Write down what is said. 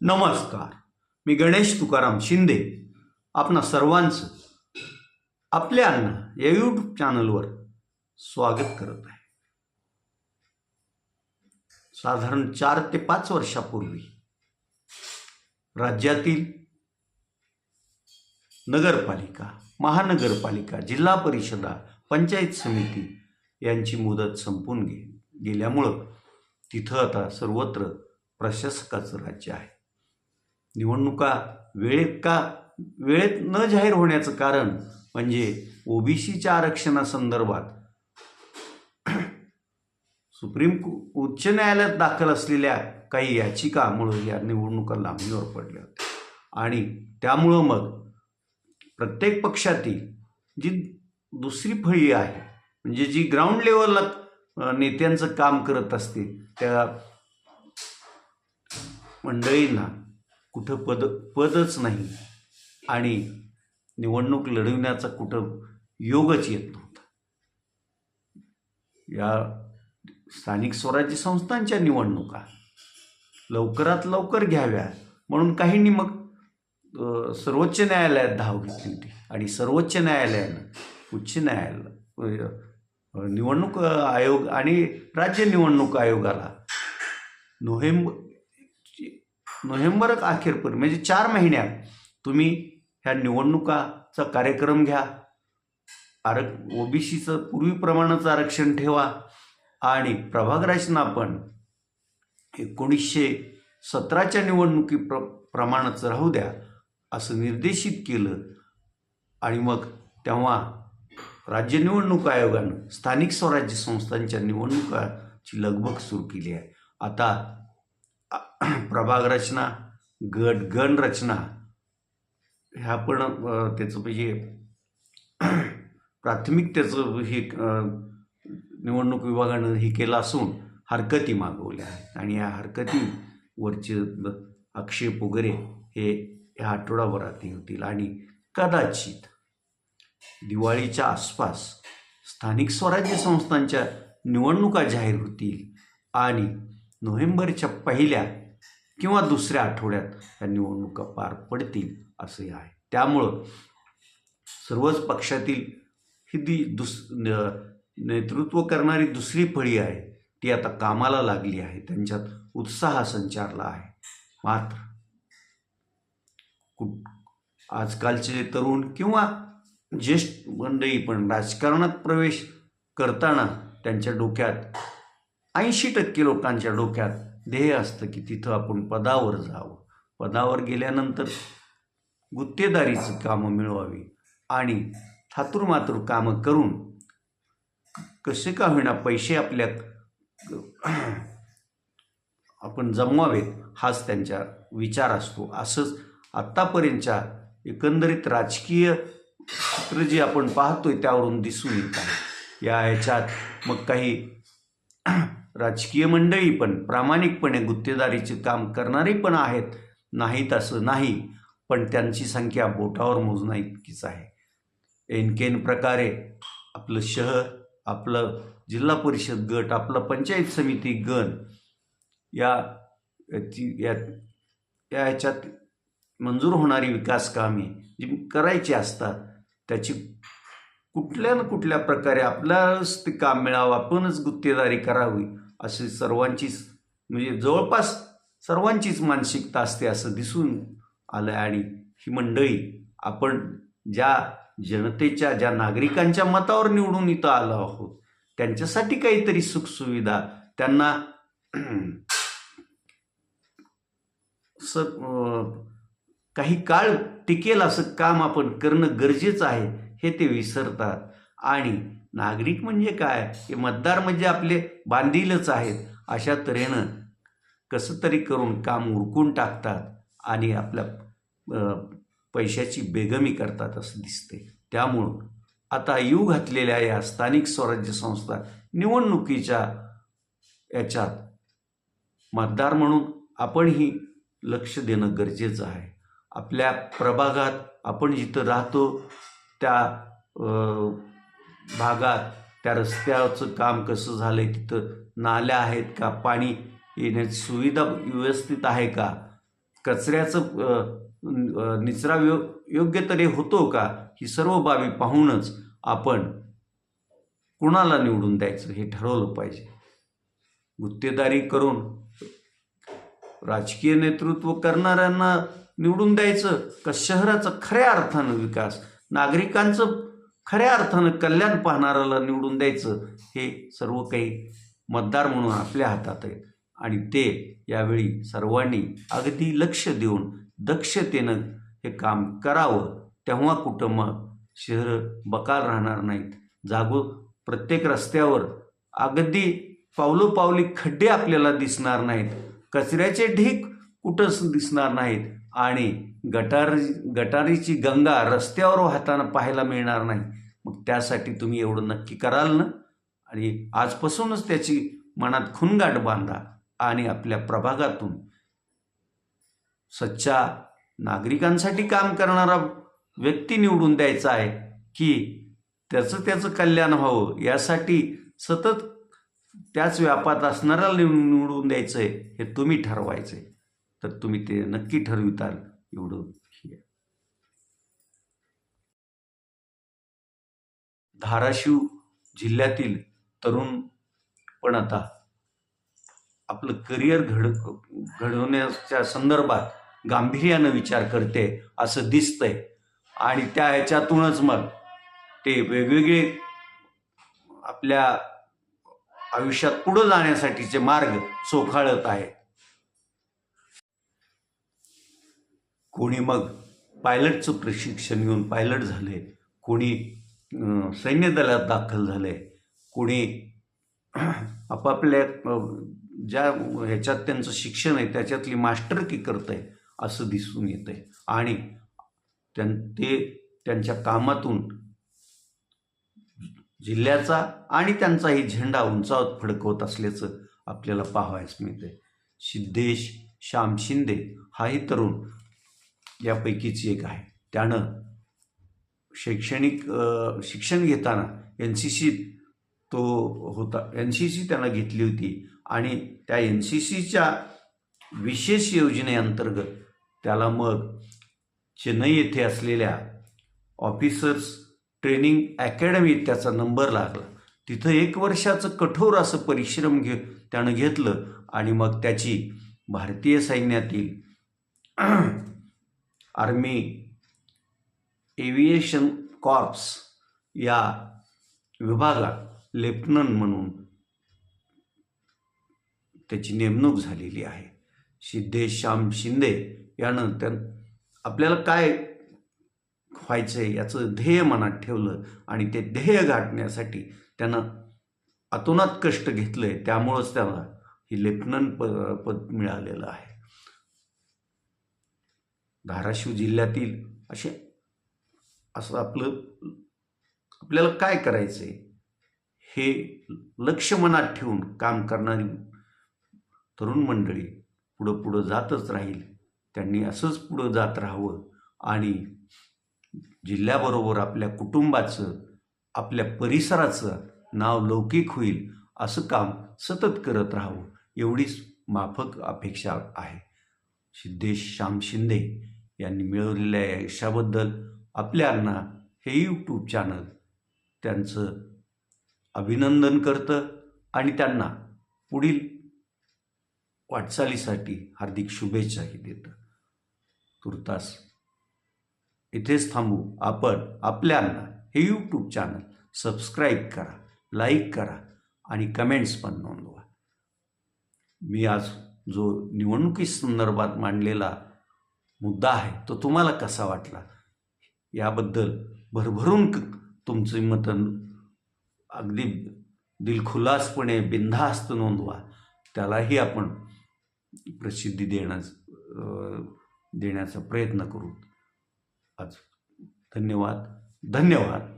नमस्कार. मी गणेश तुकाराम शिंदे. आपणा सर्वांचं आपल्या या यूट्यूब चॅनलवर स्वागत करत आहे. साधारण चार ते पाच वर्षापूर्वी राज्यातील नगरपालिका महानगरपालिका जिल्हा परिषदा पंचायत समिती यांची मुदत संपून गे गेल्यामुळं तिथं आता सर्वत्र प्रशासकाचं राज्य आहे. निवडणुका वेळेत का वेळेत न जाहीर होण्याचं कारण म्हणजे ओबीसीच्या आरक्षणासंदर्भात सुप्रीम को- उच्च न्यायालयात दाखल असलेल्या काही याचिकामुळं या निवडणुका लांबणीवर पडल्या होत्या. आणि त्यामुळं मग प्रत्येक पक्षातील जी दुसरी फळी आहे म्हणजे जी ग्राउंड लेवलला नेत्यांचं काम करत असते त्या मंडळींना कुठं पद पदच नाही. आणि निवडणूक लढविण्याचा कुठं योगच येत नव्हता. या स्थानिक स्वराज्य संस्थांच्या निवडणुका लवकरात लवकर घ्याव्या म्हणून काहींनी मग सर्वोच्च न्यायालयात धाव घेतली होती. आणि सर्वोच्च न्यायालयानं उच्च न्यायालय निवडणूक आयोग आणि राज्य निवडणूक आयोगाला नोव्हेंबर नोव्हेंबर अखेरपर्यंत म्हणजे चार महिन्यात तुम्ही ह्या निवडणुकाचा कार्यक्रम घ्या. आरक ओबीसीचं पूर्वीप्रमाणेच आरक्षण ठेवा. आणि प्रभाग रचना पण एकोणीसशे सतराच्या निवडणुकी प्र प्रमाणच राहू द्या असं निर्देशित केलं. आणि मग तेव्हा राज्य निवडणूक आयोगानं स्थानिक स्वराज्य संस्थांच्या निवडणुकाची लगबग सुरू केली आहे. आता प्रभाग रचना गट गण रचना ह्या पण त्याचं म्हणजे प्राथमिक त्याचं हे निवडणूक विभागानं हे केलं असून हरकती मागवल्या आहेत. आणि या हरकतीवरचे आक्षेप वगैरे हे ह्या आठवडाभरात होतील. आणि कदाचित दिवाळीच्या आसपास स्थानिक स्वराज्य संस्थांच्या निवडणुका जाहीर होतील. आणि नोव्हेंबरच्या पहिल्या किंवा दुसऱ्या आठवड्यात या निवडणुका पार पडतील असंही आहे. त्यामुळं सर्वच पक्षातील ही दी दुस न- नेतृत्व करणारी दुसरी फळी आहे ती आता कामाला लागली आहे. त्यांच्यात उत्साह संचारला आहे. मात्र कुठ आजकालचे तरुण किंवा ज्येष्ठ मंडळी पण राजकारणात प्रवेश करताना त्यांच्या डोक्यात ऐंशी टक्के लोकांच्या डोक्यात ध्येय असतं की तिथं आपण पदावर जावं. पदावर गेल्यानंतर गुत्तेदारीचं कामं मिळवावी आणि थातुरमातुर कामं करून कसे का होईना पैसे आपल्या आपण जमवावेत हाच त्यांचा विचार असतो. असंच आत्तापर्यंतच्या एकंदरीत राजकीय चित्र जे आपण पाहतोय त्यावरून दिसून येत आहे. या ह्याच्यात मग काही राजकीय मंडळी पण प्रामाणिकपणे गुत्तेदारीचे काम करणारी पण आहेत. नाहीत असं नाही पण त्यांची संख्या बोटावर मोजणं इतकीच आहे. एनकेन प्रकारे आपलं शहर आपलं जिल्हा परिषद गट आपलं पंचायत समिती गण या याच्यात या मंजूर होणारी विकास कामे जी करायची असतात त्याची कुठल्या ना कुठल्या प्रकारे आपल्यालाच ते काम मिळावं आपणच गुत्तेदारी करावी अशी सर्वांचीच म्हणजे जवळपास सर्वांचीच मानसिकता असते असं दिसून आलं आणि ही मंडळी आपण ज्या जनतेच्या ज्या नागरिकांच्या मतावर निवडून इथं आलो आहोत त्यांच्यासाठी काहीतरी सुखसुविधा त्यांना स काही काळ टिकेल असं काम आपण करणं गरजेचं आहे हे ते विसरतात. आणि नागरिक म्हणजे काय? हे मतदार म्हणजे आपले बांधीलच आहेत. अशा तऱ्हेनं कसं तरी करून काम उरकून टाकतात आणि आपल्या पैशाची बेगमी करतात असं दिसते त्यामुळं आता येऊ घातलेल्या या स्थानिक स्वराज्य संस्था निवडणुकीच्या याच्यात मतदार म्हणून आपणही लक्ष देणं गरजेचं आहे. आपल्या प्रभागात आपण जिथं राहतो त्या भागात त्या रस्त्याचं काम कसं झालं आहे तिथं नाल्या आहेत का? पाणी येण्याची सुविधा व्यवस्थित आहे का? कचऱ्याचं निचरा व्य योग्य तरी होतो का? ही सर्व बाबी पाहूनच आपण कुणाला निवडून द्यायचं हे ठरवलं पाहिजे. गुत्तेदारी करून राजकीय नेतृत्व करणाऱ्यांना निवडून द्यायचं का? शहराचं खऱ्या अर्थानं विकास नागरिकांचं खऱ्या अर्थानं कल्याण पाहणाऱ्याला निवडून द्यायचं हे सर्व काही मतदार म्हणून आपल्या हातात आहे आणि ते यावेळी सर्वांनी अगदी लक्ष देऊन दक्षतेनं हे काम करावं. तेव्हा कुठं मग शहरं बकाल राहणार नाहीत. जागो प्रत्येक रस्त्यावर अगदी पावलोपावली खड्डे आपल्याला दिसणार नाहीत. कचऱ्याचे ढीक कुठंच दिसणार नाहीत. आणि गटार गटारीची गंगा रस्त्यावर वाहताना पाहायला मिळणार नाही. मग त्यासाठी तुम्ही एवढं नक्की कराल ना? आणि आजपासूनच त्याची मनात खुणगाठ बांधा आणि आपल्या प्रभागातून सच्चा नागरिकांसाठी काम करणारा व्यक्ती निवडून द्यायचा आहे की त्याचं त्याचं कल्याण व्हावं यासाठी सतत त्याच व्यापात असणाऱ्याला निवडून द्यायचं आहे हे तुम्ही ठरवायचं आहे तर तुम्ही ते नक्की ठरविताल. एवढं हे धाराशिव जिल्ह्यातील तरुण पण आता आपलं करिअर घड घडवण्याच्या संदर्भात गांभीर्यानं विचार करते असं दिसतंय. आणि त्या ह्याच्यातूनच मग ते वेगवेगळे आपल्या आयुष्यात पुढं जाण्यासाठीचे मार्ग चोखाळत आहेत. कोणी मग पायलटचं प्रशिक्षण घेऊन पायलट झाले कोणी सैन्य दलात दाखल झाले कोणी आपापल्या ज्या ह्याच्यात त्यांचं शिक्षण आहे त्याच्यातली मास्टरकी करत आहे असं दिसून येतं आहे आणि त्यां ते त्यांच्या कामातून जिल्ह्याचा आणि त्यांचाही झेंडा उंचावत फडकवत असल्याचं आपल्याला पाहावयास मिळते सिद्धेश श्याम शिंदे हाही तरुण यापैकीच एक आहे. त्यानं शैक्षणिक शिक्षण घेताना एन सी सीत तो होता. एन सी सी त्यानं घेतली होती आणि त्या एन सी सीच्या विशेष योजनेअंतर्गत त्याला मग चेन्नई येथे असलेल्या ऑफिसर्स ट्रेनिंग अकॅडमीत त्याचा नंबर लागला. तिथं एक वर्षाचं कठोर असं परिश्रम घे त्यानं घेतलं आणि मग त्याची भारतीय सैन्यातील आर्मी एव्हिएशन कॉर्प्स या विभागात लेफ्टनंट म्हणून त्याची नेमणूक झालेली आहे. सिद्धेश श्याम शिंदे यानं त्या आपल्याला काय व्हायचं आहे याचं ध्येय मनात ठेवलं आणि ते ध्येय गाठण्यासाठी त्यानं अतोनात कष्ट घेतलं आहे त्यामुळंच त्याला ही लेफ्टनंट प पद मिळालेलं आहे. धाराशिव जिल्ह्यातील असे असं आपलं आपल्याला काय करायचं आहे हे लक्ष मनात ठेवून काम करणारी तरुण मंडळी पुढं पुढं जातच राहील. त्यांनी असंच पुढं जात राहावं आणि जिल्ह्याबरोबर आपल्या कुटुंबाचं आपल्या परिसराचं नाव लौकिक होईल असं काम सतत करत राहावं एवढीच माफक अपेक्षा आहे. सिद्धेश श्याम शिंदे यांनी मिळवलेल्या या यशाबद्दल आपल्यांना हे यूट्यूब चॅनल त्यांचं अभिनंदन करतं आणि त्यांना पुढील वाटचालीसाठी हार्दिक शुभेच्छाही देतं. तुर्तास इथेच थांबू. आपण आपल्यांना हे यूट्यूब चॅनल सबस्क्राईब करा लाईक करा आणि कमेंट्स पण नोंदवा. मी आज जो निवडणुकी संदर्भात मांडलेला मुद्दा आहे. तो तुम्हाला कसा वाटला? याबद्दल भरभरून क- तुमची मतं अगदी दिलखुलासपणे बिनधास्त नोंदवा. त्यालाही आपण प्रसिद्धी देण्यास देण्याचा प्रयत्न करू. आज धन्यवाद. धन्यवाद.